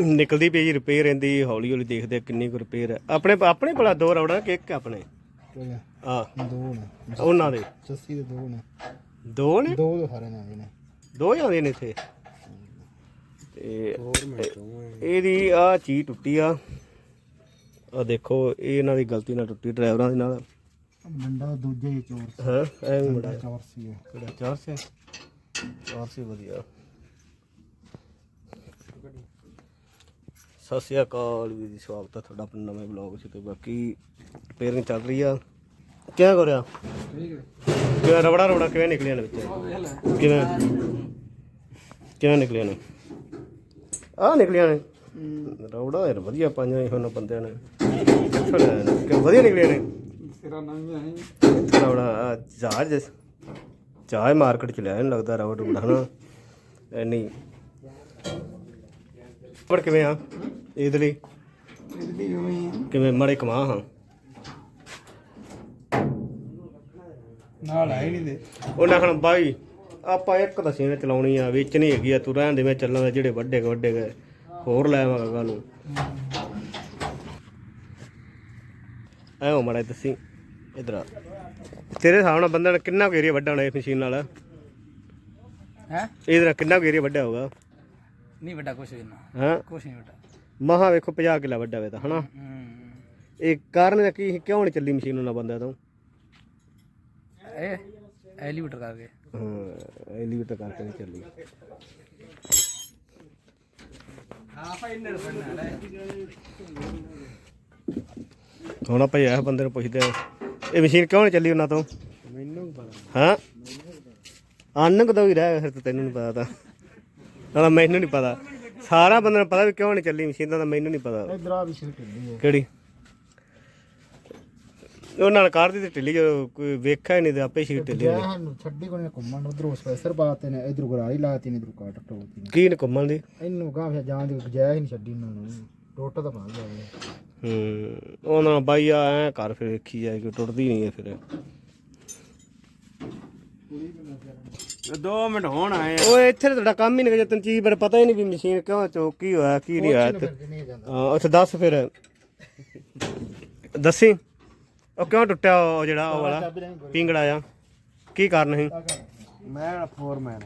ਨਿਕਲਦੀ ਪਈ ਰਿਪੇਅਰ ਰਹਿੰਦੀ ਹੌਲੀ ਹੌਲੀ ਦੇਖਦੇ ਆ ਕਿੰਨੀ ਕੁ ਰਿਪੇਅਰ ਹੈ ਆਪਣੇ ਆਪਣੇ ਭਲਾ ਦੋ ਰੌੜਾ ਕਿ ਇੱਕ ਆਪਣੇ? ਆ ਦੋ ਨੇ। ਉਹਨਾਂ ਦੇ? ਸੱਸੀ ਦੇ ਦੋ ਨੇ। ਦੋ ਨੇ? ਦੋ ਦੇ ਸਾਰੇ ਨੇ ਨੇ। ਦੋ ਹੀ ਆਉਂਦੇ ਨੇ ਇੱਥੇ? ਤੇ ਇਹਦੀ ਆ ਚੀਜ਼ ਟੁੱਟੀ ਆ। ਆ ਦੇਖੋ ਇਹ ਇਹਨਾਂ ਦੀ ਗਲਤੀ ਨਾਲ ਟੁੱਟੀ ਡਰਾਈਵਰਾਂ ਦੇ ਨਾਲ। ਡੰਡਾ ਦੂਜਾ ਚੋਰ ਹਾਂ? ਐਵੇਂ ਚੋਰ ਸੀ ਕਿਹੜਾ ਚਾਰ ਸੇ? ਚਾਰ ਸੇ ਵਧੀਆ। ਸਤਿ ਸ਼੍ਰੀ ਅਕਾਲ ਵੀ ਜੀ ਸਵਾਗਤ ਹੈ ਤੁਹਾਡਾ ਆਪਣੇ ਨਵੇਂ ਬਲੌਗ 'ਚ ਤੇ ਬਾਕੀ ਰਿਪੇਅਰਿੰਗ ਚੱਲ ਰਹੀ ਆ। ਕਿਆ ਕਰਿਆ ਕਿਵੇਂ ਰਬੜਾ ਰਬੜਾ ਕਿਵੇਂ ਨਿਕਲਿਆ ਨੇ ਵਿੱਚ? ਕਿਵੇਂ? ਕਿਵੇਂ ਨਿਕਲਿਆ ਨੇ? ਆ ਨਿਕਲਿਆ ਨੇ। ਰਬੜਾ ਯਾਰ ਵਧੀਆ ਪਾਈਆਂ ਸੀ ਉਹਨਾਂ ਬੰਦਿਆਂ ਨੇ। ਕਿੱਥੋਂ ਨੇ? ਕਿ ਵਧੀਆ ਨਿਕਲਿਆ ਨੇ? ਸਿਰਾ ਨਵੀਂ ਆਈ ਰਬੜਾ? ਆਹ ਜਹਾਜ਼ ਜਹਾਜ਼ ਮਾਰਕੀਟ ਚ ਲਿਆ ਨਹੀਂ ਲੱਗਦਾ ਰਬੜ ਰਬੜ ਹਨਾ। ਨਹੀਂ। ਪਰ ਕਿਵੇਂ ਆ? ਇਹਦੇ ਲਈ ਇਹਦੀ ਕਿਵੇਂ ਮੜੇ ਕਮਾ ਹਾਂ। ਨਾਲ ਆਈ ਨਹੀਂ ਦੇ ਉਹਨਾਂ ਕਹਣ ਬਾਈ ਆਪਾਂ ਇੱਕ ਤਾਂ ਸੀਨੇ ਚਲਾਉਣੀ ਆ ਵੇਚਣੀ ਹੈਗੀ ਆ ਤੂੰ ਰਹਿਣ ਦੇ ਮੈਂ ਚੱਲਾਂ ਦੇ ਜਿਹੜੇ ਵੱਡੇ ਵੱਡੇ ਗਏ ਹੋਰ ਲੈ ਆਵਾਂਗਾ ਕੱਲ ਨੂੰ। ਐ ਮੜਾ ਦੱਸੀ ਇਧਰ ਆ। ਤੇਰੇ ਹਿਸਾਬ ਨਾਲ ਬੰਦਾ ਨੇ ਕਿੰਨਾ ਕੁ ਏਰੀਆ ਵੱਡਾ ਹੋਣਾ ਇਸ ਮਸ਼ੀਨ ਨਾਲ? ਹੈ? ਇਹਦੇ ਨਾਲ ਕਿੰਨਾ ਕੁ ਏਰੀਆ ਵੱਡਾ ਹੋਊਗਾ? ਨਹੀਂ ਵੱਡਾ ਕੁਛ ਵੀ ਨਾ। ਹਾਂ? ਕੁਛ ਨਹੀਂ ਵੱਡਾ। ਮਹਾ ਵੇਖੋ 50 ਕਿੱਲਾ ਵੱਡਾ ਵੇ ਤਾਂ ਹਨਾ? ਹੂੰ। ਇਹ ਕਾਰਨ ਕੀ ਕਿਉਂ ਨਹੀਂ ਚੱਲੀ ਮਸ਼ੀਨ ਉਹਨਾਂ ਬੰਦਿਆਂ ਤੋਂ? ਇਹ ਐਲੀਵੇਟਰ ਕਰਕੇ। ਹਾਂ ਐਲੀਵੇਟਰ ਕਰਕੇ ਨਹੀਂ ਚੱਲੀ। ਹੁਣ ਆਪਾਂ ਇਹ ਬੰਦੇ ਨੂੰ ਪੁੱਛਦੇ ਆ ਇਹ ਮਸ਼ੀਨ ਕਿਉਂ ਨਹੀਂ ਚੱਲੀ ਉਹਨਾਂ ਤੋਂ? ਮੈਨੂੰ ਪਤਾ ਹਾਂ? ਅੰਨ ਕਦੋਂ ਹੀ ਰਹਿ ਗਿਆ ਫਿਰ ਤਾਂ ਤੈਨੂੰ ਨਹੀਂ ਪਤਾ ਤਾਂ। ਨਾ ਮੈਨੂੰ ਨਹੀਂ ਪਤਾ। ਸਾਰਾ ਬੰਦੇ ਨੂੰ ਪਤਾ ਵੀ ਕਿਉਂ ਨਹੀਂ ਚੱਲੀ ਮਸ਼ੀਨ ਦਾ ਮੈਨੂੰ ਨਹੀਂ ਪਤਾ। ਇਧਰ ਆ ਵੀ ਸੀ ਢਿੱਲੀ ਹੈ ਕਿਹੜੀ? ਉਹਨਾਂ ਨਾਲ ਕਾਰ ਦੀ ਤੇ ਢਿੱਲੀ ਜੋ ਕੋਈ ਵੇਖਿਆ ਹੀ ਨਹੀਂ ਤੇ ਆਪੇ ਸੀ ਢਿੱਲੀ ਗਿਆ ਸਾਨੂੰ ਛੱਡੀ ਕੋਨੇ ਘੁੰਮਣ ਉਧਰੋਂ ਸਪੈਸਰ ਬਾਤੇ ਨੇ ਇਧਰ ਗਰਾਰੀ ਲਾਤੀ ਨੇ ਇਧਰ ਕਾਟ ਟੋਤੀ ਨੇ। ਕੀ ਨੇ ਘੁੰਮਣ ਦੀ? ਇਹਨੂੰ ਗਾਂ ਫਿਰ ਜਾਣ ਦੀ ਗੁਜਾਇਸ਼ ਨਹੀਂ ਛੱਡੀ ਇਹਨਾਂ ਨੂੰ। ਟੋਟਾ ਤਾਂ ਬਣ ਜਾਵੇ ਹੂੰ ਉਹਨਾਂ ਨਾਲ ਬਾਈ ਆ ਐ ਕਰ ਫਿਰ ਵੇਖੀ ਜਾਏ ਕਿ ਟੁੱਟਦੀ ਨਹੀਂ ਹੈ ਫਿਰ। 2 ਮਿੰਟ ਹੋਣ ਆਏ ਓਏ ਇੱਥੇ ਤਾਂ ਤੁਹਾਡਾ ਕੰਮ ਹੀ ਨਹੀਂ ਜੇ ਤੈਨੂੰ ਚੀਜ਼ ਬਾਰੇ ਪਤਾ ਹੀ ਨਹੀਂ ਵੀ ਮਸ਼ੀਨ ਕਿਉਂ ਚੋਕ ਕੀ ਹੋਇਆ ਕੀ ਨਹੀਂ ਹੋਇਆ। ਹਾਂ ਉੱਥੇ ਦੱਸ ਫਿਰ। ਦੱਸੀ। ਉਹ ਕਿਉਂ ਟੁੱਟਿਆ ਉਹ ਜਿਹੜਾ ਉਹ ਵਾਲਾ? ਪਿੰਗੜਾ ਆ ਕੀ ਕਾਰਨ ਸੀ? ਮੈਂ ਫੋਰਮੈਨ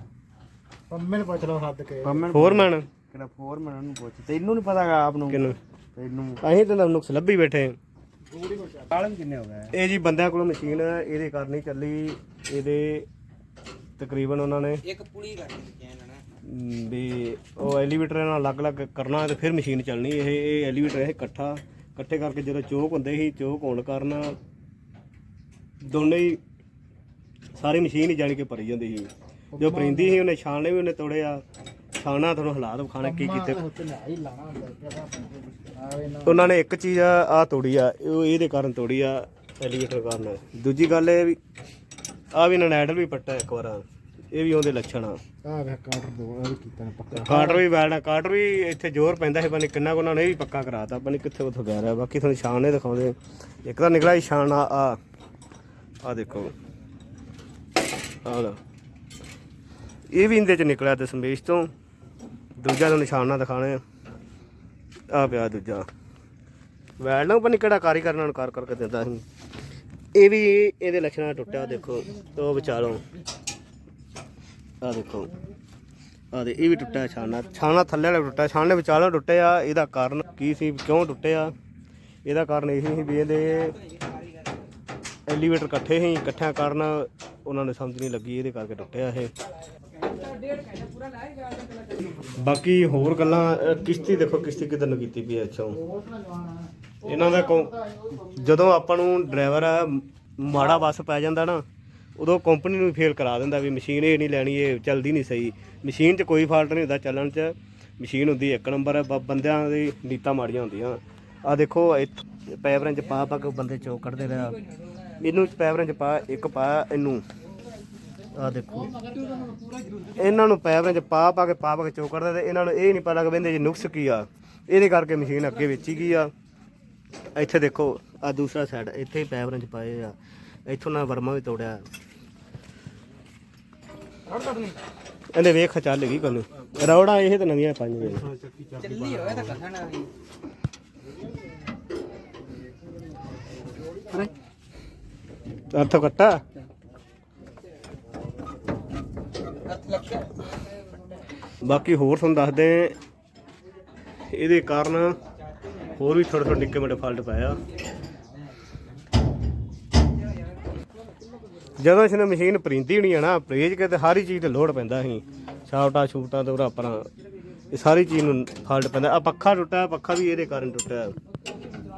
ਪੰਮੇ ਨੂੰ ਪੁੱਛ ਲਓ ਹੱਦ ਕੇ। ਫੋਰਮੈਨ? ਕਿਹੜਾ ਫੋਰਮੈਨ ਨੂੰ ਪੁੱਛ। ਤੈਨੂੰ ਨਹੀਂ ਪਤਾਗਾ ਆਪ ਨੂੰ। ਕਿਨੂੰ ਤੈਨੂੰ। ਅਸੀਂ ਤਾਂ ਨੁਕਸ ਲੱਭੀ ਬੈਠੇ ਕਾਲਮ ਕਿੰਨੇ ਹੋ ਗਏ? ਇਹ ਜੀ ਬੰਦਿਆਂ ਕੋਲੋਂ ਮਸ਼ੀਨ ਇਹਦੇ ਕਾਰਨ ਹੀ ਚੱਲੀ। ਇਹਦੇ ਤਕਰੀਬਨ ਉਹਨਾਂ ਨੇ ਇੱਕ ਪੁਲੀ ਕਰ ਦਿੱਤੀ ਇਹਨਾਂ ਨੇ। ਵੀ ਉਹ ਐਲੀਵੇਟਰ ਨਾਲ ਅਲੱਗ-ਅਲੱਗ ਕਰਨਾ ਤੇ ਫਿਰ ਮਸ਼ੀਨ ਚੱਲਣੀ। ਇਹ ਇਹ ਐਲੀਵੇਟਰ ਇਹ ਇਕੱਠਾ ਇਕੱਠੇ ਕਰਕੇ ਜਦੋਂ ਚੋਕ ਹੁੰਦੇ ਸੀ ਚੋਕ ਹੋਣ ਕਾਰਨ ਦੋਨੇ ਹੀ ਸਾਰੀ ਮਸ਼ੀਨ ਹੀ ਜਾਣੀ ਕਿ ਭਰੀ ਜਾਂਦੀ ਸੀ। ਜੋ ਪਰਿੰਦੀ ਸੀ ਉਹਨੇ ਛਾਣੇ ਵੀ ਉਹਨੇ ਤੋੜਿਆ। ਛਾਣਾ ਤੁਹਾਨੂੰ ਹਾਲਾਤ ਵਿਖਾਣੇ ਕੀ ਕੀਤੇ। ਉਹਨਾਂ ਨੇ ਇੱਕ ਚੀਜ਼ ਆ ਤੋੜੀ ਆ ਉਹ ਇਹਦੇ ਕਾਰਨ ਤੋੜੀ ਆ ਐਲੀਵੇਟਰ ਕਾਰਨ। ਦੂਜੀ ਗੱਲ ਇਹ ਵੀ ਆ ਵੀ ਇਹਨਾਂ ਨੇ ਐਡਲ ਵੀ ਪੱਟਾ ਇੱਕ ਵਾਰ। ਇਹ ਵੀ ਉਹਦੇ ਲੱਛਣ ਆ। ਆ ਵੇ ਕਾਟਰ ਦੋ ਵੀ ਕੀਤਾ ਨੇ ਪੱਕਾ। ਕਾਟਰ ਵੀ ਬੈਲਣਾ ਕਾਟਰ ਵੀ ਇੱਥੇ ਜ਼ੋਰ ਪੈਂਦਾ ਸੀ ਪਤਾ ਕਿੰਨਾ ਕੁ ਉਹਨਾਂ ਨੇ ਇਹ ਵੀ ਪੱਕਾ ਕਰਾਤਾ। ਨੀ ਕਿੱਥੇ ਉੱਥੋਂ ਗਿਆ ਰਿਹਾ। ਬਾਕੀ ਤੁਹਾਨੂੰ ਸ਼ਾਨ ਨੇ ਦਿਖਾਉਂਦੇ ਇੱਕ ਤਾਂ ਨਿਕਲਿਆ ਸੀ ਸ਼ਾਨ ਆ ਆ ਆ ਦੇਖੋ। ਆ ਲਓ। ਇਹ ਵੀ ਇਹਦੇ ਚ ਨਿਕਲਿਆ ਦਸ਼ਮੇਸ਼ ਤੋਂ। ਦੂਜਾ ਤਾਂ ਨਿਸ਼ਾਨ ਨਾ ਦਿਖਾਣੇ ਆ। ਪਿਆ ਦੂਜਾ। ਵੈਲਣਾ ਪਤਾ ਨੀ ਕਿਹੜਾ ਕਾਰੀਗਰ ਨਾਲ ਕਾਰ ਕਰਕੇ ਦਿੰਦਾ ਸੀ। ਇਹ ਵੀ ਇਹਦੇ ਲੱਛਣਾਂ ਟੁੱਟਿਆ ਦੇਖੋ, ਤੋ ਵਿਚਾਰੋ। ਆ ਦੇਖੋ ਆ ਦੇ, ਇਹ ਵੀ ਟੁੱਟਿਆ ਛਾਨਾ ਛਾਨਾ ਥੱਲੇ ਵਾਲਾ ਟੁੱਟਿਆ, ਛਾਨੇ ਵਿਚਾਲੇ ਟੁੱਟਿਆ, ਇਹਦਾ ਕਾਰਨ ਕੀ ਸੀ, ਕਿਉਂ ਟੁੱਟਿਆ? ਇਹਦਾ ਕਾਰਨ ਇਹ ਸੀ ਵੀ ਇਹਦੇ ਐਲੀਵੇਟਰ ਇਕੱਠੇ ਸੀ, ਇਕੱਠਿਆਂ ਕਾਰਨ ਉਹਨਾਂ ਨੂੰ ਸਮਝ ਨਹੀਂ ਲੱਗੀ, ਇਹਦੇ ਕਰਕੇ ਟੁੱਟਿਆ ਇਹ। ਬਾਕੀ ਹੋਰ ਗੱਲਾਂ ਕਿਸ਼ਤੀ ਦੇਖੋ, ਕਿਸ਼ਤੀ ਕਿਦਾਂ ਨੂੰ ਕੀਤੀ ਪਈ ਐ ਇੱਥੋਂ? ਇਹਨਾਂ ਦਾ ਕੌ- ਜਦੋਂ ਆਪਾਂ ਨੂੰ ਡਰਾਈਵਰ ਮਾੜਾ ਬੱਸ ਪੈ ਜਾਂਦਾ ਨਾ, ਉਦੋਂ ਕੰਪਨੀ ਨੂੰ ਫੇਲ ਕਰਾ ਦਿੰਦਾ ਵੀ ਮਸ਼ੀਨ ਇਹ ਨਹੀਂ ਲੈਣੀ, ਇਹ ਚੱਲਦੀ ਨਹੀਂ ਸਹੀ। ਮਸ਼ੀਨ 'ਚ ਕੋਈ ਫਾਲਟ ਨਹੀਂ ਹੁੰਦਾ ਚੱਲਣ 'ਚ। ਮਸ਼ੀਨ ਹੁੰਦੀ ਇੱਕ ਨੰਬਰ ਬ- ਬੰਦਿਆਂ ਦੀ ਨੀਤਾਂ ਮਾੜੀਆਂ ਹੁੰਦੀਆਂ। ਆ ਦੇਖੋ, ਇੱਥ- ਪੈਵਰਾਂ 'ਚ ਪਾ ਪਾ ਕੇ ਬੰਦੇ ਚੋ ਕੱਢਦੇ ਰਿਹਾ ਇਹਨੂੰ ਪੈਵਰਾਂ 'ਚ ਪਾ, ਇੱਕ ਪਾ ਇਹਨੂੰ। ਆ ਦੇਖੋ। ਇਹਨਾਂ ਨੂੰ ਪੈਵਰਾਂ 'ਚ ਪਾ ਪਾ ਕੇ, ਪਾ ਪਾ ਕੇ ਚੋ ਕੱਢਦੇ ਤੇ ਇਹਨਾਂ ਨੂੰ ਇਹ ਨਹੀਂ ਪਤਾ ਕਿ ਬੰਦੇ 'ਚ ਨੁਕਸ ਕੀ ਆ। ਇਹਦੇ ਕਰਕੇ ਮਸ਼ੀਨ ਅੱਗੇ ਵੇਚੀ ਗਈ ਆ। ਇੱਥੇ ਦੇਖੋ ਆ ਦੂਸਰਾ ਸਾਈਡ ਇੱਥੇ ਹੀ ਪੈਵਰਾਂ 'ਚ ਪਾਏ ਆ। ਇੱਥੋਂ ਨਾ ਵਰਮਾ ਵੀ ਤੋੜਿਆ। ਇਹਨੇ ਵੇਖ ਚੱਲ ਗਈ ਕੋਨੂੰ ਰੌੜਾ ਇਹ ਤਾਂ ਨਵੀਆਂ ਪਾਈਆਂ ਨੇ ਚੱਲੀ ਤਾਂ ਹੱਥੋਂ ਕੱਟਾ? ਹੱਥ ਬਾਕੀ ਹੋਰ ਤੁਹਾਨੂੰ ਦੱਸਦੇ ਇਹਦੇ ਕਾਰਨ ਹੋਰ ਵੀ ਥੋੜੇ ਥੋੜੇ ਨਿੱਕੇ ਮੋਟੇ ਫਾਲਟ ਪਾਇਆ ਜਦੋਂ ਇਸਨੇ ਮਸ਼ੀਨ ਪਰਿੰਦੀ ਹੋਣੀ ਆ ਨਾ ਪ੍ਰੇਜ ਕੇ ਤੇ ਹਰ ਹੀ ਚੀਜ਼ ਤੇ ਲੋਡ ਪੈਂਦਾ ਸੀ। ਛਾਵਟਾ ਛੂਟਾ ਤੇ ਉਹਦਾ ਆਪਣਾ ਇਹ ਸਾਰੀ ਚੀਜ਼ ਨੂੰ ਫਾਲਟ ਪੈਂਦਾ। ਆ ਪੱਖਾ ਟੁੱਟਾ ਪੱਖਾ ਵੀ ਇਹਦੇ ਕਾਰਨ ਟੁੱਟਿਆ,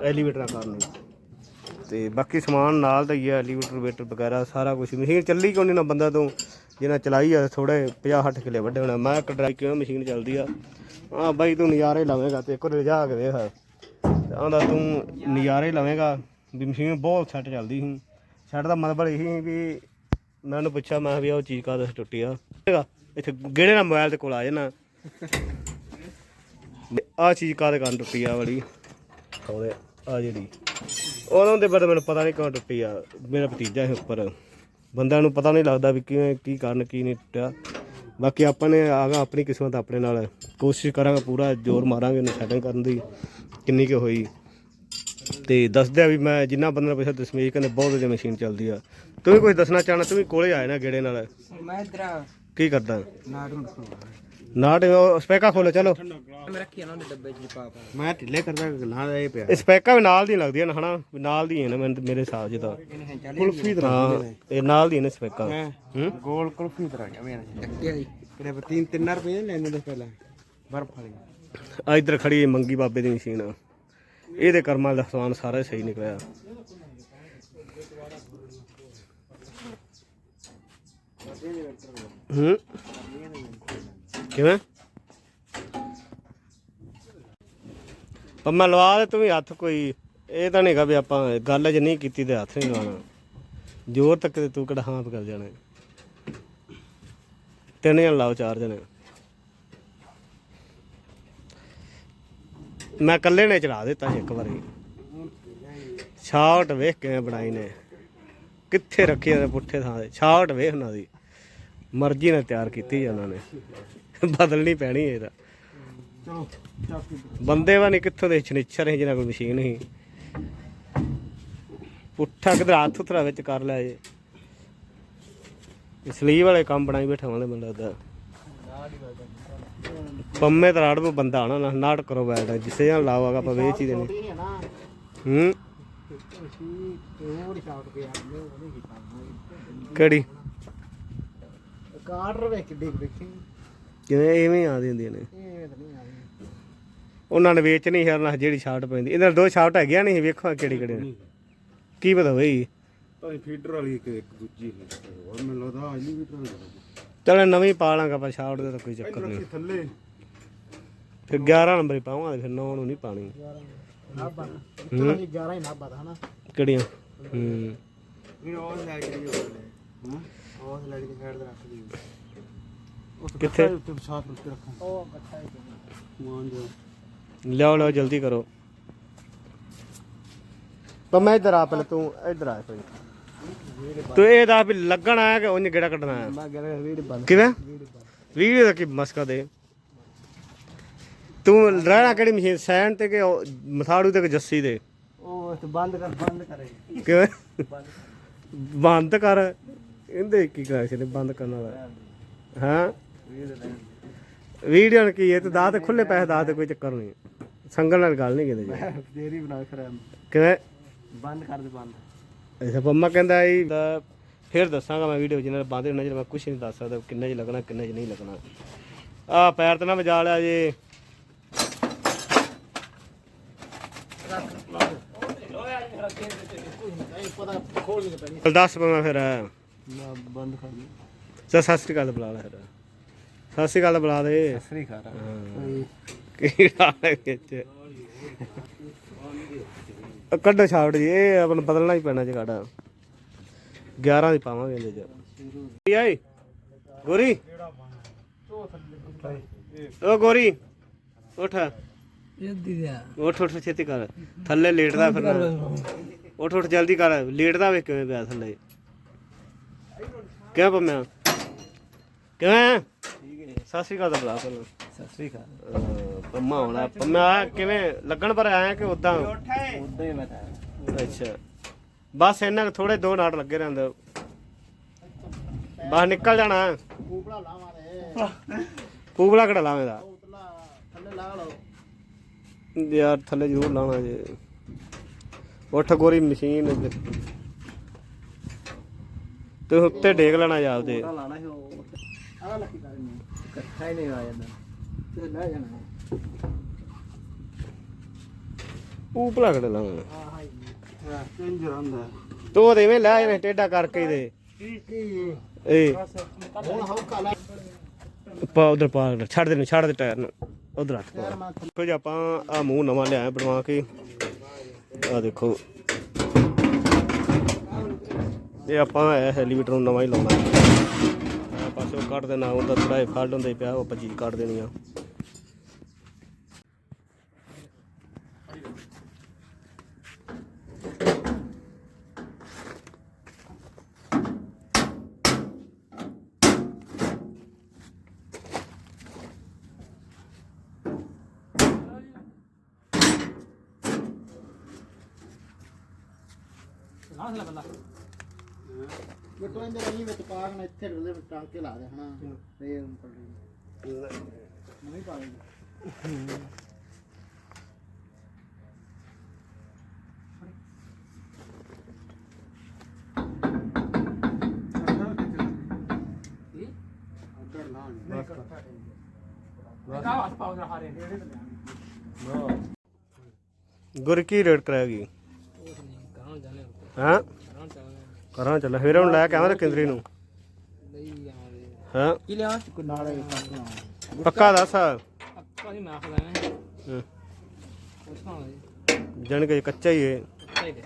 ਐਲੀਵੇਟਰਾਂ ਕਾਰਨ। ਤੇ ਬਾਕੀ ਸਮਾਨ ਨਾਲ ਦਾ ਹੀ ਹੈ ਐਲੀਵੇਟਰ, ਵੇਟਰ ਵਗੈਰਾ, ਸਾਰਾ ਕੁਝ ਮਸ਼ੀਨ ਚੱਲੀ ਕਿਉਂ ਨਹੀਂ ਨਾ ਬੰਦਾ ਤੋਂ? ਜਿਹਨਾਂ ਚਲਾਈ ਆ ਥੋੜੇ 50 60 ਕਿਲੇ ਵੱਡੇ ਹੋਣਾ ਮੈਂ ਇੱਕ ਡਰਾਈ ਕਿਉਂ ਮਸ਼ੀਨ ਚੱਲਦੀ ਆ? ਆ ਬਾਈ ਤੂੰ ਨਜ਼ਾਰੇ ਲਵੇਂਗਾ ਤੇ ਇੱਕ ਵਾਰ ਜਾ ਕੇ ਵੇਖ। ਆਂਦਾ ਤੂੰ ਨਜ਼ਾਰੇ ਲਵੇਂਗਾ ਵੀ ਮਸ਼ੀਨ ਬਹੁਤ ਸੈੱਟ ਚੱਲਦੀ ਸੀ। ਸੈੱਟ ਦਾ ਮਤਲਬ ਇਹ ਸੀ ਵੀ ਮੈਂ ਉਹਨੂੰ ਪੁੱਛਿਆ, ਮੈਂ ਕਿਹਾ ਵੀ ਉਹ ਚੀਜ਼ ਕਾਹਦੇ ਟੁੱਟੀ ਆ? ਹੈਗਾ ਇੱਥੇ ਗੇੜੇ ਨਾਲ ਮੋਬਾਈਲ ਦੇ ਕੋਲ ਆ ਜਾਣਾ। ਆ ਚੀਜ਼ ਕਾਹਦੇ ਕਾਰਨ ਟੁੱਟੀ ਆ ਵਾਲੀ? ਉਹਦੇ ਆ ਜਿਹੜੀ। ਉਹਨਾਂ ਦੇ ਬਾਰੇ ਮੈਨੂੰ ਪਤਾ ਨਹੀਂ ਕਿਉਂ ਟੁੱਟੀ ਆ, ਮੇਰਾ ਭਤੀਜਾ ਹੈ ਉੱਪਰ। ਬੰਦਿਆਂ ਨੂੰ ਪਤਾ ਨਹੀਂ ਲੱਗਦਾ ਵੀ ਕਿਵੇਂ, ਕੀ ਕਾਰਨ, ਕੀ ਨਹੀਂ ਟੁੱਟਿਆ। ਬਾਕੀ ਆਪਾਂ ਨੇ ਆਗਾ ਆਪਣੀ ਕਿਸਮਤ ਆਪਣੇ ਨਾਲ। ਕੋਸ਼ਿਸ਼ ਕਰਾਂਗੇ ਪੂਰਾ ਜ਼ੋਰ ਮਾਰਾਂਗੇ ਉਹਨੂੰ ਸੈਟਿੰਗ ਕਰਨ ਦੀ। ਕਿੰਨੀ ਕੁ ਹੋਈ। ਤੇ ਦੱਸਦੇ ਆ ਵੀ ਮੈਂ ਜਿੰਨਾ ਬੰਦੇ ਨੂੰ ਪੁੱਛਿਆ ਦਸਮੇਸ਼ ਕਹਿੰਦੇ ਬਹੁਤ ਵਧੀਆ ਮਸ਼ੀਨ ਚੱਲਦੀ ਆ। ਤੂੰ ਵੀ ਕੁਝ ਦੱਸਣਾ ਚਾਹਣਾ ਤੂੰ ਵੀ ਕੋਲੇ ਆਇਆ ਨਾ ਗੇੜੇ ਨਾਲ। ਮੈਂ ਇਧਰ ਕੀ ਕਰਦਾ? ਨਾੜ ਨੂੰ ਨਾਟ ਸਪੈਕਾ ਖੋਲੋ ਚਲੋ। ਮੈਂ ਰੱਖੀ ਨਾ ਉਹਦੇ ਡੱਬੇ ਚ ਪਾ ਪਾ। ਮੈਂ ਢਿੱਲੇ ਕਰਦਾ ਗੱਲਾਂ ਦਾ ਇਹ ਪਿਆ। ਇਹ ਸਪੈਕਾ ਵੀ ਨਾਲ ਦੀ ਲੱਗਦੀਆਂ ਨੇ ਹਨਾ? ਵੀ ਨਾਲ ਦੀ ਨੇ ਮੈਨੂੰ ਮੇਰੇ ਹਿਸਾਬ ਚ ਤਾਂ। ਕੁਲਫੀ ਹਾਂ ਇਹ ਨਾਲ ਦੀ ਨੇ ਸਪੈਕਾ। ਹੂੰ? ਗੋਲ ਕੁਲਫੀ ਤਰ੍ਹਾਂ ਮੇਰੇ ਚੱਕਿਆ ਜੀ। ਕਿਹੜੇ ਤਿੰਨ ਤਿੰਨ ਰੁਪਏ ਲੈਣੇ ਦੇ ਪਹਿਲਾਂ। ਬਰਫ ਵਾਲੀ। ਆ ਇੱਧਰ ਖੜੀ ਮੰਗੀ ਬਾਬੇ ਦੀ ਮਸ਼ੀਨ। ਇਹਦੇ ਕਰਮਾਂ ਦਾ ਸਮਾਨ ਸਾਰਾ ਸਹੀ ਨਿਕਲਿਆ। ਹੂੰ। ਕਿਵੇਂ? ਪੰਮਾ ਲਵਾ ਦੇ, ਤੂੰ ਵੀ ਹੱਥ ਕੋਈ। ਇਹ ਤਾਂ ਨਹੀਂਗਾ ਵੀ ਆਪਾਂ ਗੱਲ ਜੇ ਨਹੀਂ ਕੀਤੀ ਤੇ ਹੱਥ ਨਹੀਂ ਲਵਾਉਣਾ। ਜ਼ੋਰ ਤੱਕ ਤੇ ਤੂੰ ਕਿਹੜਾ ਹਾਂ ਕਰ ਜਾਣਾ। ਤਿੰਨ ਜਣ ਲਾਓ, ਚਾਰ ਜਣੇ। ਮੈਂ ਇਕੱਲੇ ਨੇ ਚੜਾ ਦਿੱਤਾ ਸੀ ਇੱਕ ਵਾਰੀ। ਸ਼ਾਟ ਵੇਖ ਕਿਵੇਂ ਬਣਾਈ ਨੇ। ਕਿੱਥੇ ਰੱਖੀ ਉਹਨੇ ਪੁੱਠੇ ਥਾਂ ਤੇ? ਸ਼ਾਟ ਵੇਖ ਉਹਨਾਂ ਦੀ। ਮਰਜ਼ੀ ਨਾਲ ਤਿਆਰ ਕੀਤੀ ਉਹਨਾਂ ਨੇ। ਬਦਲਣੀ ਪੈਣੀ ਇਹਦਾ ਬੰਦੇ ਵਾ ਨਹੀਂ ਕਿੱਥੋਂ ਦੇ ਛਨਿੱਛਰ ਸੀ ਜਿਹਨਾਂ ਕੋਲ ਮਸ਼ੀਨ ਸੀ। ਪੁੱਠਾ ਕਿਧਰ ਹੱਥ ਉਤਰਾ ਵਿੱਚ ਕਰ ਲਿਆ ਜੇ। ਸਲੀਵ ਵਾਲੇ ਕੰਮ ਬਣਾਈ ਬੈਠਾ ਵਾਲੇ ਮੈਨੂੰ ਲੱਗਦਾ। ਪੰਮੇ ਤਰਾੜ ਨੂੰ ਬੰਦਾ ਆਣਾ ਨਾ ਨਾਟ ਕਰੋ ਬੈਠ ਜਿਸੇ ਜਾਂ ਲਾਵਾਗਾ ਆਪਾਂ ਵੇਚ ਹੀ ਦੇਣੇ। ਹੈ ਨਾ। ਸ਼ਾਟ ਮੈਂ ਕਿਹੜੀ? ਕਾਰਡਰ ਵੇਖ ਦੇਖ ਵੇਖੀ ਕਿਵੇਂ ਐਵੇਂ ਆ ਹੁੰਦੀਆਂ ਨੇ। ਉਹਨਾਂ ਨੇ ਵੇਚਣੀ ਹਰਨਾ ਜਿਹੜੀ ਸ਼ਾਰਟ ਪੈਂਦੀ। ਇਹਨਾਂ ਦੋ ਸ਼ਾਰਟ ਹੈਗੀਆਂ ਨਹੀਂ ਵੇਖੋ ਕਿਹੜੀ ਕਿਹੜੀ ਨੇ। ਕੀ ਪਤਾ ਬਈ। ਤਾਂ ਫੀਡਰ ਵਾਲੀ ਇੱਕ ਇੱਕ ਦੂਜੀ ਹੈ। ਹੋਰ ਮੈਨੂੰ ਲੱਗਦਾ ਅੱਜ ਨਹੀਂ ਫੀਡਰ ਚਲ ਨਵੀਂ ਪਾ ਲਾਂਗਾ ਆਪਾਂ ਸ਼ਾਰਟ ਦਾ ਤਾਂ ਕੋਈ ਚੱਕਰ ਨਹੀਂ। ਥੱਲੇ। ਫਿਰ 11 ਨੰਬਰ ਹੀ ਪਾਵਾਂਗੇ ਫਿਰ 9 ਨੂੰ ਨਹੀਂ ਪਾਣੀ। ਨਾਬਾ ਚਲੋ ਜੀ 11 ਹੀ ਨਾਬਾ ਦਾ ਹਨਾ? ਕਿਹੜੀਆਂ? ਹੂੰ। ਨਹੀਂ ਉਹ ਸਾਈਡ ਦੀ ਹਾਂ। ਉਹ ਸਾਈਡ ਦੀ ਸਾਈਡ ਤੇ ਰੱਖ ਦੀ ਕਿੱਥੇ? ਉੱਤੇ ਸਾਥ ਉੱਤੇ ਰੱਖਾਂ ਉਹ ਇਕੱਠਾ ਹੀ ਮਾਨ ਜੋ। ਲਿਆਓ ਲਿਆਓ ਜਲਦੀ ਕਰੋ। ਪਰ ਮੈਂ ਇੱਧਰ ਆ ਪਹਿਲੇ ਤੂੰ ਇੱਧਰ ਆ ਕੋਈ। ਤੂੰ ਇਹ ਦਾ ਵੀ ਲੱਗਣਾ ਹੈ ਕਿ ਉਂਝ ਗੇੜਾ ਕੱਢਣਾ ਹੈ? ਕਿਵੇਂ? ਵੀਡੀਓ ਦਾ ਕੀ ਮਸਕਾ ਦੇ। ਤੂੰ ਰਹਿਣਾ ਕਿਹੜੀ ਮਸ਼ੀਨ ਸੈਨ ਤੇ ਕਿ ਮਥਾੜੂ ਤੇ ਕਿ ਜੱਸੀ ਦੇ? ਉਹ ਬੰਦ ਕਰ ਬੰਦ ਕਰੇ। ਕਿਵੇਂ? ਬੰਦ ਕਰ। ਇਹਦੇ ਕੀ ਕਰਾ ਸੀ ਬੰਦ ਕਰਨ ਵਾਲਾ? ਹਾਂ? ਵੀਡੀਓ ਕੀ ਹੈ? ਤੇ ਦਾਤ ਖੁੱਲੇ ਪੈਸੇ ਦਾਤ ਕੋਈ ਚੱਕਰ ਨਹੀਂ। ਸੰਗਲ ਨਾਲ ਗੱਲ ਨਹੀਂ ਕਹਿੰਦੇ ਜੀ। ਦੇਰੀ ਬਣਾ ਖਰਾ ਕਿਵੇਂ? ਬੰਦ ਕਰ ਦੇ ਬੰਦ। ਅੱਛਾ ਪੰਮਾ ਕਹਿੰਦਾ ਇਹ ਫਿਰ ਦੱਸਾਂਗਾ ਮੈਂ ਵੀਡੀਓ ਜਿਹਨਾਂ ਬੰਦ ਜਿਹੜਾ ਮੈਂ ਕੁਝ ਨਹੀਂ ਦੱਸ ਸਕਦਾ ਕਿੰਨੇ ਚ ਲੱਗਣਾ ਕਿੰਨੇ ਚ ਨਹੀਂ ਲੱਗਣਾ। ਆ ਪੈਰ ਤੇ ਨਾ ਵਜਾ ਲਿਆ ਜੇ। ਦੱਸ ਪੰਮਾ ਫਿਰ। ਬੰਦ ਕਰ ਦੀ ਚੱਲ ਸਤਿ ਸ੍ਰੀ ਅਕਾਲ ਬੁਲਾ ਲੈ ਫਿਰ। ਸਤਿ ਸ੍ਰੀ ਅਕਾਲ ਬੁਲਾ ਦੇ। ਸਰੀ ਖਾ ਹਾਂ। ਕੀੜਾ ਹੈ ਵਿੱਚ? ਕੱਢੋ ਛਾਵੜ ਜੀ, ਇਹ ਆਪਨ ਬਦਲਣਾ ਹੀ ਪੈਣਾ ਜਗਾੜਾ। 11 ਦੀ ਪਾਵਾਂਗੇ ਇਹਦੇ ਚ। ਕੀ ਗੋਰੀ? ਓ ਗੋਰੀ, ਉੱਠ। ਜਲਦੀ ਦਿਆ ਛੇਤੀ ਕਰ। ਥੱਲੇ ਲੇਟਦਾ ਫਿਰ ਉਠ, ਉੱਠ, ਜਲਦੀ ਕਰ। ਲੇਟਦਾ ਵੇ ਕਿਵੇਂ ਪਿਆ ਥੱਲੇ। ਕਿਵੇਂ ਪੰਮਿਆ? ਕਿਵੇਂ? ਸਤਿ ਸ਼੍ਰੀ ਅਕਾਲ ਦਾ ਬਲਾ ਪਹਿਲਾਂ ਸਤਿ ਸ੍ਰੀ ਅਕਾਲ। ਅਹ ਪੰਮਾ ਹੋਣਾ ਪੰਮਾ ਕਿਵੇਂ ਲੱਗਣ ਪਰ ਆਇਆ ਕਿ ਉਦਾਂ? ਉਦਾਂ ਹੀ ਮੈਂ ਤਾਂ ਅੱਛਾ। ਬਸ ਇਹਨਾਂ ਕੁ ਥੋੜੇ ਦੋ ਨਾਟ ਲੱਗੇ ਰਹਿੰਦੇ। ਬਾਹਰ ਨਿਕਲ ਜਾਣਾ। ਪੂਬਲਾ ਕੜਾ ਲਾਵੇਂ ਦਾ? ਉਤਲਾ ਥੱਲੇ ਲਾ ਲਓ। ਯਾਰ ਥੱਲੇ ਜ਼ਰੂਰ ਲਾਉਣਾ ਜੇ। ਉੱਠ ਗੋਰੀ ਮਸ਼ੀਨ ਤੇ ਉੱਤੇ ਡੇਗ ਲੈਣਾ ਜਾਪਦੇ ਲਾਣਾ ਸੀ ਉਹ। ਇਕੱਠਾ ਹੀ ਨਹੀਂ ਆ ਜਾਂਦਾ। ਤੇ ਲੈ ਜਾਣਾ। ਪੂਬਲਾ ਕੜਾ ਲਾਵੇਂ ਆ ਹਾਈ ਹਾਂ ਕਿੰਜ ਰੰਦਾ ਤੂੰ ਉਹਦੇ ਐਵੇਂ ਲੈ ਜਾਵੇਂ ਟੇਡਾ ਕਰਕੇ ਦੇ। ਕੀ ਕੀ ਏ। ਹੁਣ ਹੌਕਾ ਲਾ ਪਾ ਉਧਰ ਪਾ ਛੱਡ ਦੇ ਨੂੰ, ਛੱਡ ਦੇ ਟਾਇਰ ਨੂੰ। ਉਧਰ ਰੱਖ ਪਾ। ਯਾਰ ਆਪਾਂ ਆ ਮੂੰਹ ਨਵਾਂ ਲਿਆਏ ਬਣਵਾ ਕੇ ਆ ਦੇਖੋ। ਇਹ ਆਪਾਂ ਇਹ ਹੈਲੀਮੀਟਰ ਨੂੰ ਨਵਾਂ ਹੀ ਲਾਉਣਾ। ਪਾਸੇ ਪਾਸੋਂ ਕੱਢ ਦੇਣਾ, ਉਹਦਾ ਥੋੜਾ ਜਿਹਾ ਫਾਲਟ ਹੁੰਦਾ ਪਿਆ, ਉਹ ਆਪਾਂ ਚੀਜ਼ ਕੱਢ ਦੇਣੀ ਆ। ਬਿਟੂ ਇੰਦੇ ਨਹੀਂ ਵਿੱਚ ਪਾ ਕੇ ਇੱਥੇ ਰਲੇ ਵਿੱਚ ਟਾਂਕੇ ਲਾ ਦੇ ਹਨਾ। ਫੇਰ ਪੜੀ ਨਹੀਂ ਪਾ ਦੇ ਗੁਰ ਕੀ ਰੇਟ ਕਰਾਏਗੀ ਕਹਾਂ ਜਾਣੇ ਹਾਂ? ਕਰਾਂ ਚੱਲ ਫਿਰ ਉਹਨੂੰ ਲੈ ਕੇ ਆਵਾਂ ਤੇ ਕਿੰਦਰੀ ਨੂੰ। ਹਾਂ। ਕੀ ਲਿਆ? ਨਾਲੇ ਕੱਟਣਾ ਪੱਕਾ। ਦੱਸ। ਅੱਕਾ ਨਹੀਂ ਮਾਫ ਲੈਣਾ ਹਾਂ, ਜਾਣੀ ਕਿ ਕੱਚਾ ਹੀ ਹੈ। ਸਹੀ ਦੇ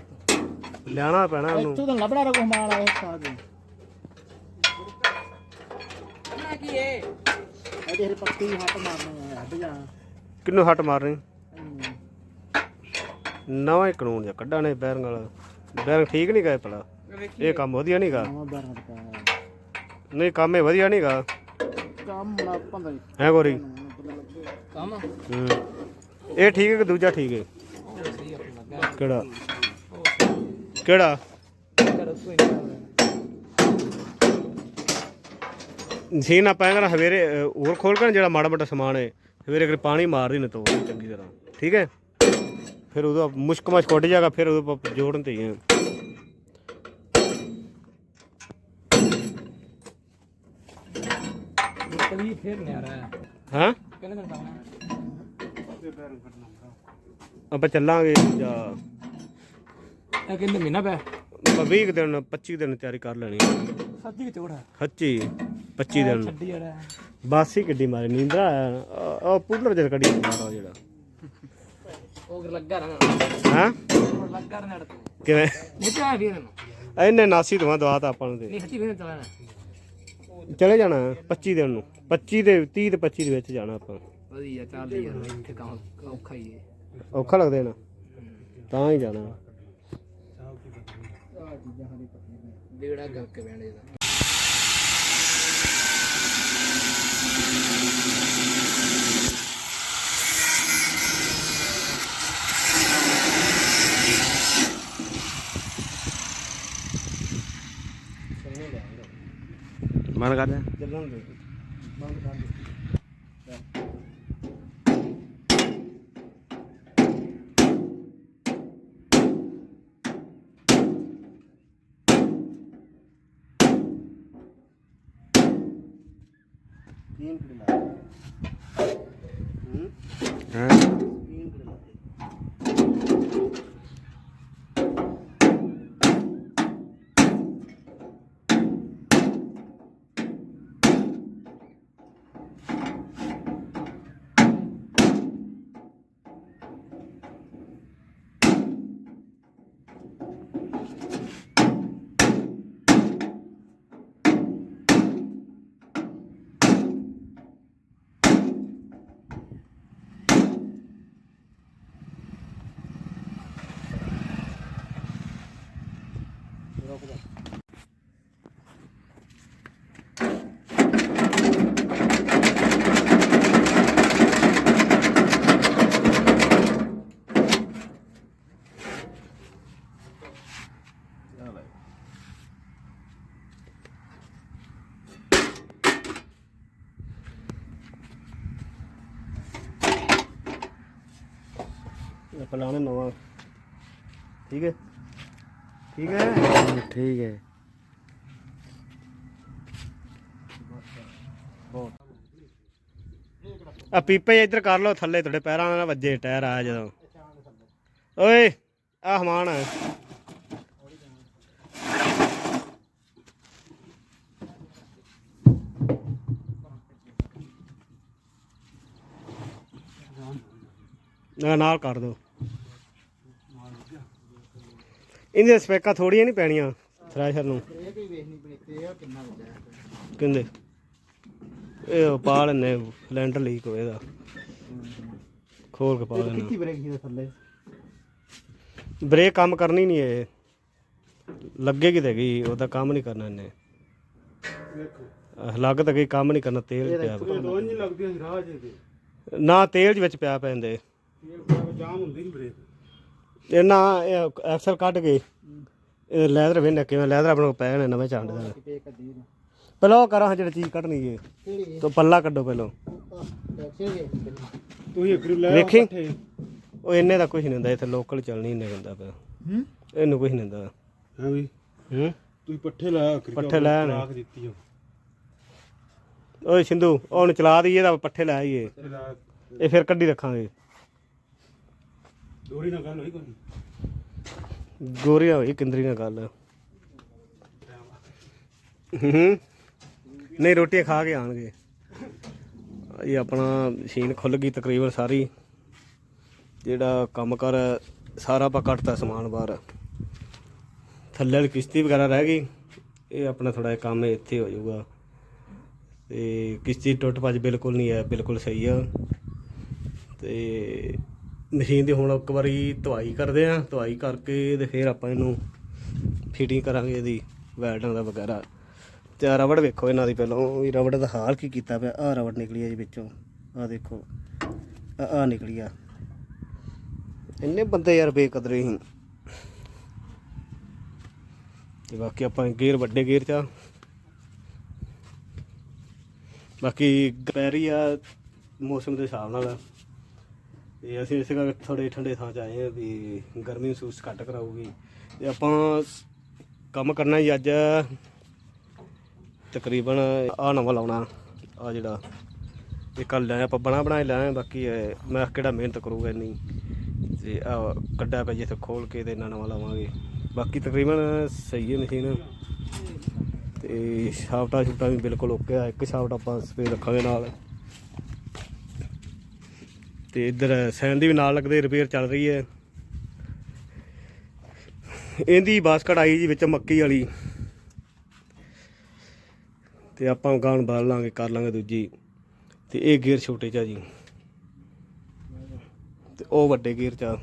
ਲਿਆਣਾ ਪੈਣਾ ਉਹਨੂੰ। ਇੱਥੋਂ ਤਾਂ ਲੱਭਣਾ ਰਕੋ ਮਾਲ ਆਏ ਪਾ ਦੇ ਨਾ ਕੀ ਏ ਇਹਦੇ ਹਰੇ ਪੱਤੀ ਹੱਥ ਮਾਰਨੇ ਆ ਹੱਟ ਜਾ। ਕਿੰਨੂੰ ਹੱਟ ਮਾਰਨੀ। ਨਵਾਂ ਹੀ ਕਾਨੂੰਨ ਜਿਹਾ ਕੱਢਾਣੇ ਬੈਰੰਗ ਵਾਲਾ। ਬੈਰੰਗ ਠੀਕ ਨਹੀਂ ਗਏ ਭਲਾ। ਇਹ ਕੰਮ ਵਧੀਆ ਨਵਾਂ ਬਾਰ ਹਟਕਾ ਨਹੀਂ ਕੰਮ ਇਹ ਵਧੀਆ ਨਹੀਂਗਾ ਕੰਮ ਨਾ ਪੰਦਾ ਹੈ। ਗੋਰੀ? ਕੰਮ ਹੂੰ। ਇਹ ਠੀਕ ਹੈ ਕਿ ਦੂਜਾ ਠੀਕ ਹੈ? ਕਿਹੜਾ? ਕਿਹੜਾ? ਨਹੀਂ ਮਸ਼ੀਨ ਆਪਾਂ ਕਹਿੰਦਾ ਹਵੇਰੇ ਹੋਰ ਖੋਲ ਕੇ ਨਾ ਜਿਹੜਾ ਮਾੜਾ ਮੋਟਾ ਸਮਾਨ ਹੈ ਹਵੇਰੇ ਅਗਰ ਪਾਣੀ ਮਾਰਦੀ ਨਾ ਤੋ ਚੰਗੀ ਤਰ੍ਹਾਂ। ਠੀਕ ਹੈ? ਫਿਰ ਉਦੋਂ ਮੁਸ਼ਕ ਮਸ਼ ਕੱਢ ਜਾਗਾ ਫਿਰ ਆਪਾਂ ਜੋੜਨ ਤੇ ਹੀ ਆ। ਕਲੀ ਫੇਰ ਨਹੀਂ ਆ ਰਿਹਾ ਹਾਂ? ਕਿੰਨੇ ਦਿਨ ਕੰਮ ਆਪਾਂ ਚੱਲਾਂਗੇ ਜਾਂ ਇਹ ਕਿੰਨੇ ਮਹੀਨਾ ਪਿਆ? ਆਪਾਂ 20 ਕੁ ਦਿਨ 25 ਦਿਨ ਤਿਆਰੀ ਕਰ ਲੈਣੀ ਹੈ। ਸੱਚੀ ਚੋੜਾ ਸੱਚੀ 25 ਦਿਨ। ਛੱਡੀ ਬਾਸੀ ਗੱਡੀ ਮਾਰੀ ਨੀਂਦਰਾ ਆ ਪੁੱਲਰ ਜਦ ਕੱਢੀ ਮਾਰਾ ਜਿਹੜਾ ਹਾਂ? ਕਿਵੇਂ? ਇਹਨੂੰ। ਨਾਸੀ ਦਵਾ ਦਵਾ ਤਾ ਆਪਾਂ ਨੂੰ ਚਲਾਣਾ। ਚਲੇ ਜਾਣਾ 25 ਦਿਨ ਨੂੰ। 25 ਦੇ 30 ਤੇ 25 ਦੇ ਵਿੱਚ ਜਾਣਾ ਆਪਾਂ। ਵਧੀਆ ਚੱਲ ਯਾਰ ਇੱਥੇ ਕੰਮ ਔਖਾ ਹੀ ਹੈ। ਔਖਾ ਲੱਗਦਾ ਨਾ ਤਾਂ ਹੀ ਜਾਣਾ। ਵਿਗੜਾ ਕਰਕੇ ਬੈਣੇ ਦਾ ਮਨ ਕਰਦਾ ਚੱਲਣ ਦੇ। ਤੀਨ पलाने नवा ठीक है ਠੀਕ ਹੈ? ਠੀਕ ਹੈ। ਆ ਪੀਪੇ ਇੱਧਰ ਕਰ ਲਓ ਥੱਲੇ ਤੁਹਾਡੇ ਪੈਰਾਂ ਨਾਲ ਵੱਜੇ ਟਾਇਰ ਆ ਜਦੋਂ। ਓਏ ਆ ਹਮਾਨ ਨਾਲ ਕਰ ਦੋ। ਇਹਦੀਆਂ ਸਪੈਕਾਂ ਥੋੜੀਆਂ ਨਹੀਂ ਪੈਣੀਆਂ ਥ੍ਰੈਸ਼ਰ ਨੂੰ। ਇਹ ਵੀ ਵੇਖਣੀ ਪਣੀ ਤੇ ਆ ਕਿੰਨਾ ਵੱਜਾ ਕਹਿੰਦੇ ਇਹ ਪਾ ਲੈਨੇ ਸਿਲੰਡਰ ਲੀਕ ਹੋਏਗਾ ਖੋਲ ਕੇ ਪਾ ਲੈਣਾ ਕਿੱਥੇ ਬ੍ਰੇਕ ਸੀ ਥੱਲੇ? ਬ੍ਰੇਕ ਕੰਮ ਕਰਨੀ ਨਹੀਂ ਇਹ। ਲੱਗੇਗੀ ਤੇ ਗਈ ਉਹਦਾ ਕੰਮ ਨਹੀਂ ਕਰਨਾ ਇਹਨੇ। ਲੱਗ ਤਾਂ ਗਈ ਕੰਮ ਨਹੀਂ ਕਰਨਾ ਤੇਲ ਪਿਆ। ਦੋਨ ਨਹੀਂ ਲੱਗਦੀ ਸੀ ਰਾਹ ਜੇ ਨਾ ਤੇਲ ਵਿੱਚ ਪਿਆ ਪੈਂਦੇ। ਜਾਮ ਹੁੰਦੀ ਨਹੀਂ ਬ੍ਰੇਕ। ਇਹ ਨਾ ਇਹ ਐਕਸਲ ਕੱਢ ਕੇ ਇਹ ਲੈਦਰ ਵੇਨੇ ਕਿਵੇਂ ਲੈਦਰ ਆਪਣੇ ਕੋਲ ਪੈ ਨੇ ਨਵੇਂ ਚੰਡ ਦਾ। ਕਿਤੇ ਕਦੀ ਨਾ ਪਹਿਲਾਂ ਉਹ ਕਰਾਂ ਜਿਹੜੀ ਚੀਜ਼ ਕੱਢਣੀ ਏ ਕਿਹੜੀ ਤੋ ਪੱਲਾ ਕੱਢੋ ਪਹਿਲਾਂ। ਟੈਕਸੀ ਵੇ ਤੂੰ ਇੱਕ ਲੈ ਵੇਖੀ? ਉਹ ਇੰਨੇ ਦਾ ਕੁਝ ਨਹੀਂ ਹੁੰਦਾ ਇੱਥੇ ਲੋਕਲ ਚੱਲਣੀ ਇੰਨੇ ਹੁੰਦਾ ਪਿਆ। ਹੂੰ? ਇਹਨੂੰ ਕੁਝ ਨਹੀਂ ਹੁੰਦਾ। ਹਾਂ ਵੀ। ਹੂੰ? ਤੁਸੀਂ ਪੱਠੇ ਲਾਇਆ ਕਰੀ ਪੱਠੇ ਲੈ। ਰਾਖ ਦਿੱਤੀ ਉਹ ਓਏ ਸਿੰਧੂ ਉਹਨੂੰ ਚਲਾ ਦਈਏ ਤਾਂ ਪੱਠੇ ਲੈ ਆਈਏ। ਪੱਠੇ ਲਾ। ਇਹ ਫਿਰ ਕੱਢੀ ਰੱਖਾਂਗੇ। ਦੋਰੀ ਨਾਲ ਗੱਲ ਹੋਈ ਕੋਈ? ਗੋਰੀ ਹੋਈ, ਕਿੰਦਰੀ ਨਾਲ ਗੱਲ। ਹੂੰ। ਨਹੀਂ, ਰੋਟੀਆਂ ਖਾ ਕੇ ਆਣਗੇ ਇਹ ਆਪਣਾ ਮਸ਼ੀਨ ਖੁੱਲ ਗਈ ਤਕਰੀਬਨ ਸਾਰੀ। ਜਿਹੜਾ ਕੰਮ ਕਰ, ਸਾਰਾ ਆਪਾਂ ਕੱਟਤਾ ਸਮਾਨ ਬਾਹਰ। ਥੱਲੇ ਵਾਲੀ ਕਿਸ਼ਤੀ ਵਗੈਰਾ ਰਹਿ ਗਈ। ਇਹ ਆਪਣਾ ਥੋੜਾ ਜਿਹਾ ਕੰਮ ਇੱਥੇ ਹੋ ਜਾਊਗਾ। ਤੇ ਕਿਸ਼ਤੀ ਟੁੱਟ ਭੱਜ ਬਿਲਕੁਲ ਨਹੀਂ ਹੈ, ਬਿਲਕੁਲ ਸਹੀ ਆ। ਤੇ ਮਸ਼ੀਨ ਦੀ ਹੁਣ ਇੱਕ ਵਾਰੀ ਧੁਆਈ ਕਰਦੇ ਆ ਧੁਆਈ ਕਰਕੇ ਤੇ ਫਿਰ ਆਪਾਂ ਇਹਨੂੰ ਫਿਟਿੰਗ ਕਰਾਂਗੇ ਇਹਦੀ ਵੈਲਡਾਂ ਦਾ ਵਗੈਰਾ। ਤੇ ਆਹ ਰਬੜ ਵੇਖੋ ਇਹਨਾਂ ਦੀ ਪਹਿਲਾਂ, ਵੀ ਰਬੜ ਦਾ ਹਾਲ ਕੀ ਕੀਤਾ ਪਿਆ ਆ ਰਬੜ ਨਿਕਲੀ ਆ ਜੀ ਵਿੱਚੋਂ। ਆ ਦੇਖੋ ਆ ਆ ਨਿਕਲੀ ਆ। ਇੰਨੇ ਬੰਦੇ ਯਾਰ ਬੇਕਦਰੇ ਹੀ ਤੇ ਬਾਕੀ ਆਪਾਂ ਗੇਅਰ ਵੱਡੇ ਗੇਅਰ ਚ ਆ। ਬਾਕੀ ਦੁਪਹਿਰੀ ਆ ਮੌਸਮ ਦੇ ਹਿਸਾਬ ਨਾਲ। ਤੇ ਅਸੀਂ ਇਸੇ ਕਰਕੇ ਥੋੜੇ ਠੰਡੇ ਥਾਂ 'ਚ ਆਏ ਹਾਂ ਵੀ ਗਰਮੀ ਮਹਿਸੂਸ ਘੱਟ ਕਰਾਊਗੀ। ਤੇ ਆਪਾਂ ਕੰਮ ਕਰਨਾ ਜੀ ਅੱਜ ਤਕਰੀਬਨ ਆ ਨਵਾਂ ਲਾਉਣਾ ਆ ਜਿਹੜਾ ਇਹ ਕੱਲ ਲਿਆ ਆਪਾਂ ਬਣਾ ਬਣਾਏ ਲਿਆਏ ਬਾਕੀ ਮੈਂ ਕਿਹੜਾ ਮਿਹਨਤ ਕਰੂਗਾ ਇੰਨੀ। ਤੇ ਆ ਕੱਢਿਆ ਪਿਆ ਜਿੱਥੇ ਖੋਲ ਕੇ ਤੇ ਇਹਨਾਂ ਨਵਾਂ ਲਾਵਾਂਗੇ। ਬਾਕੀ ਤਕਰੀਬਨ ਸਹੀ ਹੈ ਮਸ਼ੀਨ। ਤੇ ਸ਼ਾਫਟਾ ਸ਼ੂਟਾ ਵੀ ਬਿਲਕੁਲ ਓਕੇ ਆ, ਇੱਕ ਸ਼ਾਫਟ ਆਪਾਂ ਸਪੇਸ ਰੱਖਾਂਗੇ ਨਾਲ। ਤੇ ਇੱਧਰ ਸੈਨ ਦੀ ਵੀ ਨਾਲ ਲੱਗਦੇ ਰਿਪੇਅਰ ਚੱਲ ਰਹੀ ਹੈ। ਇਹਦੀ ਬਾਸਕਟ ਆਈ ਜੀ ਵਿੱਚ ਮੱਕੀ ਵਾਲੀ। ਤੇ ਆਪਾਂ ਗਾਣ ਬਾਲ ਲਾਂਗੇ, ਕਰ ਲਾਂਗੇ ਦੂਜੀ। ਤੇ ਇਹ ਗੇਅਰ ਛੋਟੇ ਚ ਆ ਜੀ। ਤੇ ਉਹ ਵੱਡੇ ਗੇਅਰ ਚ ਆ।